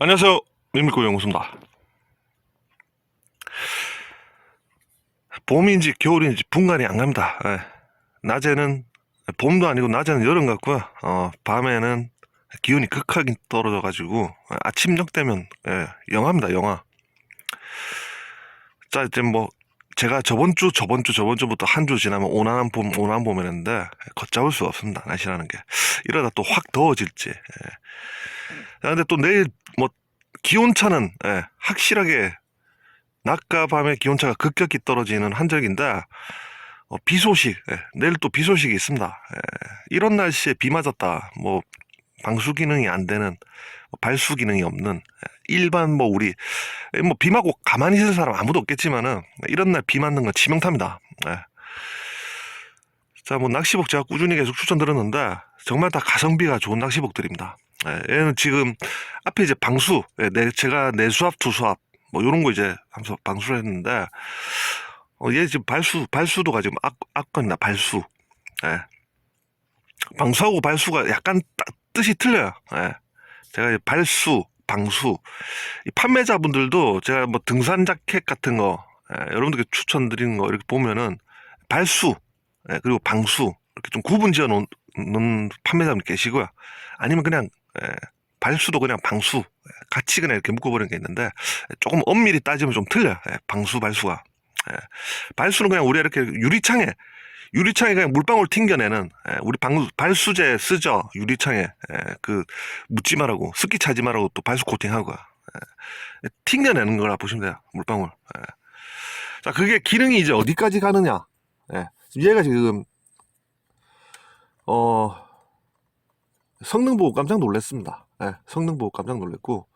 안녕하세요. 민미코 영수입니다. 봄인지 겨울인지 분간이 안 갑니다. 예. 낮에는 봄도 아니고 낮에는 여름 같고요. 어, 밤에는 기온이 극하게 떨어져가지고 아침녘 되면 예, 영하입니다. 영하. 자 이제 뭐 제가 저번 주 저번 주 저번 주부터 한 주 지나면 온화한 봄 온화한 봄이 했는데 걷잡을 수가 없습니다. 날씨라는 게 이러다 또 확 더워질지. 예. 아, 근데 또 내일 뭐 기온차는 예, 확실하게 낮과 밤의 기온차가 급격히 떨어지는 한적인데 어, 비 소식 예, 내일 또 비 소식이 있습니다. 예, 이런 날씨에 비 맞았다 뭐 방수 기능이 안 되는 뭐 발수 기능이 없는 예, 일반 뭐 우리 예, 뭐비 맞고 가만히 있을 사람 아무도 없겠지만은 이런 날 비 맞는 건 치명타입니다. 예. 자, 뭐 낚시복 제가 꾸준히 계속 추천드렸는데 정말 다 가성비가 좋은 낚시복들입니다. 예, 얘는 지금 앞에 이제 방수, 예, 내, 제가 내수압, 투수압 뭐 요런 거 이제 하면서 방수를 했는데 어, 얘 지금 발수, 발수도가 지금 악, 악건이다, 발수. 예. 방수하고 발수가 약간 따- 뜻이 틀려요. 예. 제가 이제 발수, 방수. 이 판매자분들도 제가 뭐 등산 자켓 같은 거, 예, 여러분들께 추천드리는 거 이렇게 보면은 발수, 예, 그리고 방수 이렇게 좀 구분 지어 놓는 판매자분 계시고요. 아니면 그냥 예, 발수도 그냥 방수 예, 같이 그냥 이렇게 묶어버리는 게 있는데 조금 엄밀히 따지면 좀 틀려요. 예, 방수 발수가 예, 발수는 그냥 우리 이렇게 유리창에 유리창에 그냥 물방울 튕겨내는 예, 우리 방, 발수제 쓰죠 유리창에 예, 그 묻지 말라고 습기 차지 말라고 또 발수 코팅하고 예, 튕겨내는 거라 보시면 돼요 물방울 예. 자 그게 기능이 이제 어디까지 가느냐 예. 얘가 지금 어 성능 보고 깜짝 놀랐습니다. 예, 성능 보고 깜짝 놀랐고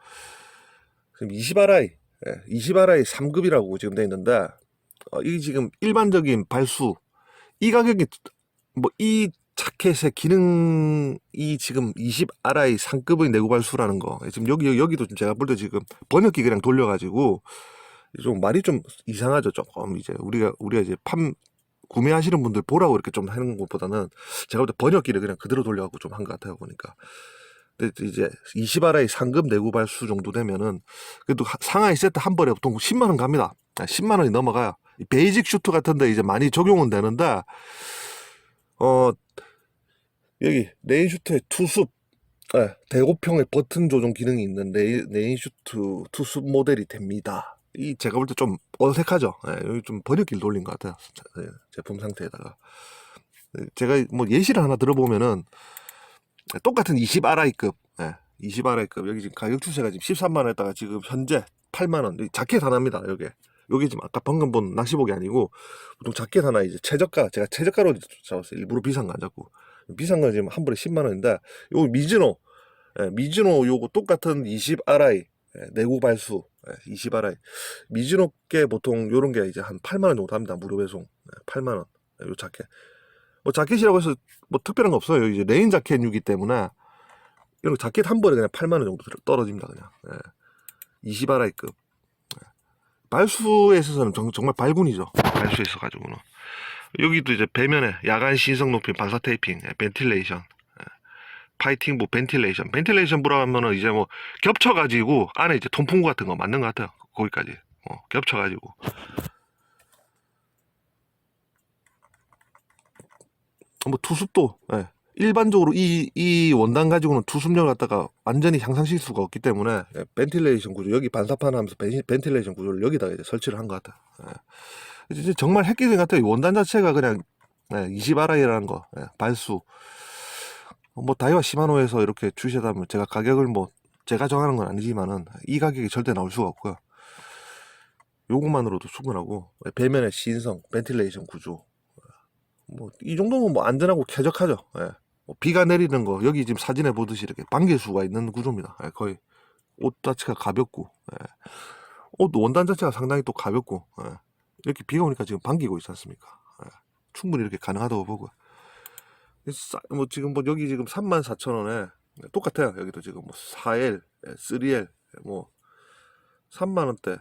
지금 20RI, 예, 20RI 3급이라고 지금 돼 있는데 어, 이 지금 일반적인 발수 이 가격이 뭐 이 자켓의 기능이 지금 20RI 상급의 내구 발수라는 거 지금 여기 여기- 여기도 좀 제가 볼 때 지금 번역기 그냥 돌려가지고 좀 말이 좀 이상하죠 조금 이제 우리가 우리가 이제 판 구매하시는 분들 보라고 이렇게 좀 하는 것보다는 제가 볼 때 번역기를 그냥 그대로 돌려갖고 좀 한 것 같아요 보니까. 근데 이제 20RI 상급 내구 발수 정도 되면은 그래도 하- 상하이 세트 한 벌에 보통 10만 원 갑니다. 10만 원이 넘어가요. 이 베이직 슈트 같은데 이제 많이 적용은 되는데 어 여기 레인 슈트의 투습 예, 대고평의 버튼 조정 기능이 있는 레인, 레인 슈트 투습 모델이 됩니다. 이 제가 볼 때 좀 어색하죠. 예, 여기 좀 번역기를 돌린 것 같아요. 자, 예, 제품 상태에다가 예, 제가 뭐 예시를 하나 들어보면은 똑같은 20RI급, 예, 20RI급 여기 지금 가격 추세가 지금 13만 원에다가 지금 현재 8만 원. 자켓 하나입니다. 여기 여기 지금 아까 방금 본 낚시복이 아니고 보통 자켓 하나 이제 최저가 제가 최저가로 잡았어요. 일부러 비싼 거 안 잡고 비싼 건 지금 한 벌에 10만 원인데 요거 미즈노 예, 미즈노 요거 똑같은 20RI 예, 내구 발수 예, 20RI 미즈노께 보통 요런 게 이제 한 8만 원 정도 합니다. 무료 배송 예, 8만 원. 예, 요 자켓. 뭐 자켓이라고 해서 뭐 특별한 거 없어요. 이제 레인 자켓류기 때문에 이런 거 자켓 한 벌에 그냥 8만 원 정도 떨어집니다. 그냥. 예. 20RI급. 예. 발수에 있어서는 정, 정말 발군이죠. 발수에 있어 가지고는. 여기도 이제 배면에 야간 신성 높임 반사 테이핑, 예, 벤틸레이션. 예. 파이팅 부 벤틸레이션. 벤틸레이션 부라 하면은 이제 뭐 겹쳐 가지고 안에 이제 통풍구 같은 거 맞는 것 같아요. 거기까지. 어, 겹쳐 가지고. 뭐 투습도 예. 일반적으로 이, 이 원단 가지고는 투습력을 갖다가 완전히 향상시킬 수가 없기 때문에 예, 벤틸레이션 구조 여기 반사판 하면서 벤, 벤틸레이션 구조를 여기다가 이제 설치를 한 것 같아요. 예. 정말 것 같아요. 이 원단 자체가 그냥 예, 20RI라는 거 예, 발수 뭐 다이와 시마노에서 이렇게 주시다면 제가 가격을 뭐 제가 정하는 건 아니지만은 이 가격이 절대 나올 수가 없고요. 요것만으로도 충분하고 예, 배면의 신성 벤틸레이션 구조 뭐 이 정도면 뭐 안전하고 쾌적하죠. 예. 뭐 비가 내리는 거 여기 지금 사진에 보듯이 이렇게 반개수가 있는 구조입니다. 예, 거의 옷 자체가 가볍고 예. 옷 원단 자체가 상당히 또 가볍고 예. 이렇게 비가 오니까 지금 반기고 있지 않습니까? 예. 충분히 이렇게 가능하다고 보고 싸- 뭐 지금 뭐 여기 지금 34,000원에 똑같아요. 여기도 지금 뭐 4L, 3L 뭐 3만 원대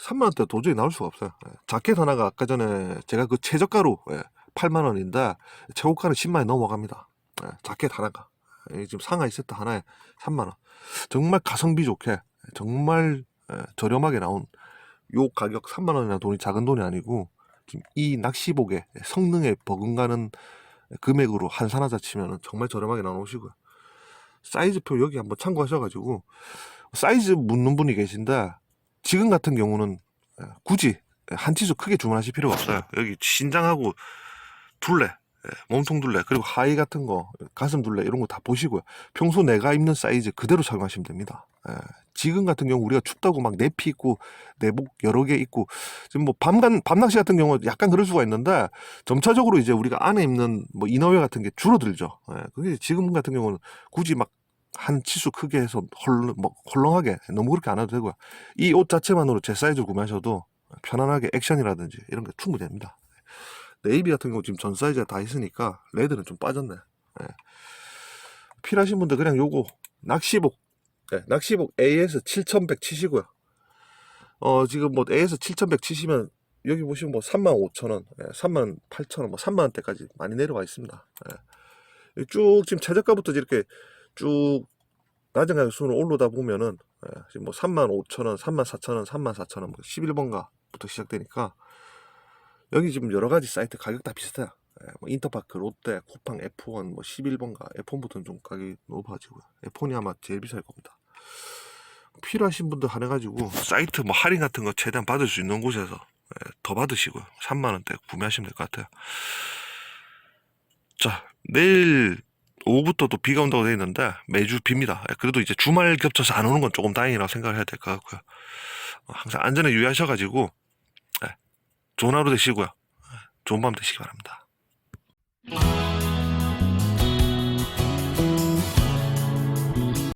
3만 원대 도저히 나올 수가 없어요. 예. 자켓 하나가 아까 전에 제가 그 최저가로 예, 8만 원인데 최고가는 10만 원 넘어갑니다. 예, 자켓 하나가 예, 지금 상하이 세트 하나에 3만 원. 정말 가성비 좋게 정말 에, 저렴하게 나온 요 가격 3만 원이나 돈이 작은 돈이 아니고 지금 이 낚시복의 성능에 버금가는 금액으로 한산하자 치면은 정말 저렴하게 나오시고요. 사이즈표 여기 한번 참고하셔가지고 사이즈 묻는 분이 계신데 지금 같은 경우는 에, 굳이 한 치수 크게 주문하실 필요가 없어요. 여기 신장하고 둘레, 예, 몸통 둘레 그리고 하의 같은 거 가슴 둘레 이런 거 다 보시고요. 평소 내가 입는 사이즈 그대로 착용하시면 됩니다. 예, 지금 같은 경우 우리가 춥다고 막 내피 입고 내복 여러 개 입고 지금 뭐 밤간 밤낚시 같은 경우 약간 그럴 수가 있는데 점차적으로 이제 우리가 안에 입는 뭐 이너웨어 같은 게 줄어들죠. 예, 그게 지금 같은 경우는 굳이 막 한 치수 크게 해서 헐, 뭐 헐렁하게 너무 그렇게 안 해도 되고요. 이 옷 자체만으로 제 사이즈 구매하셔도 편안하게 액션이라든지 이런 게 충분히 됩니다. 네이비 같은 경우 지금 전 사이즈가 다 있으니까 레드는 좀 빠졌네. 예. 필요하신 분들 그냥 요거 낚시복, 예, 낚시복 AS 7100 치시고요. 어 지금 뭐 AS 7100 치시면 여기 보시면 뭐 35,000원, 예, 38,000원, 뭐 3만 원대까지 많이 내려와 있습니다. 예. 쭉 지금 최저가부터 이렇게 쭉 낮은 가격 순으로 올라다 보면은 예, 지금 뭐 35,000원, 34,000원, 34,000원, 뭐 11번가부터 시작되니까 여기 지금 여러 가지 사이트 가격 다 비슷해요. 예, 뭐 인터파크, 롯데, 쿠팡, F1, 뭐 11번가, F1부터는 좀 가격이 높아지고요. F1이 아마 제일 비쌀 겁니다. 필요하신 분들 한해가지고 사이트 뭐 할인 같은 거 최대한 받을 수 있는 곳에서 예, 더 받으시고요. 3만 원대 구매하시면 될 것 같아요. 자, 내일 오후부터 또 비가 온다고 되어 있는데 매주 빕니다. 예, 그래도 이제 주말 겹쳐서 안 오는 건 조금 다행이라고 생각을 해야 될 것 같고요. 어, 항상 안전에 유의하셔가지고 예, 좋은 하루 되시고요. 좋은 밤 되시기 바랍니다.